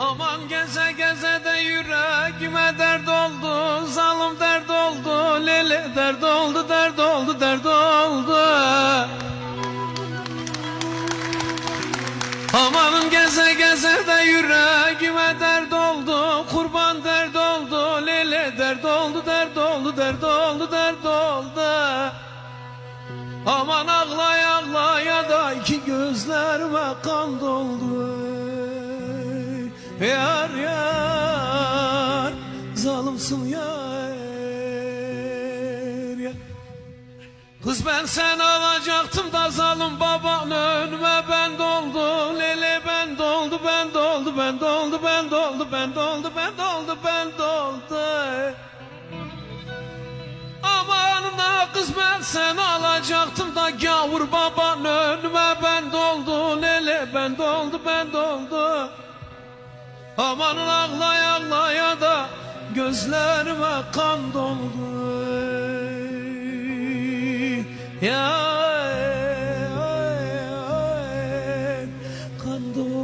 Aman geze geze de yüreğime dert oldu Zalim dert oldu Lele dert oldu dert oldu dert oldu Amanın geze geze de yüreğime dert oldu Kurban dert oldu Lele dert oldu dert oldu dert oldu dert oldu Aman ağlay ağlaya da iki gözlerime kan doldu. Yar yar zalimsin yar yar. Kız ben seni alacaktım da zalim baban önüme ben doldu Lele ben doldu ben doldu ben doldu ben doldu ben doldu ben doldu ben doldu. Amanına kız ben seni alacaktım da gavur baban önüme ben doldu Lele ben doldu ben doldu Amanın ağlay ağlaya da gözlerime kan doldu Ya ay, ay, kan doldu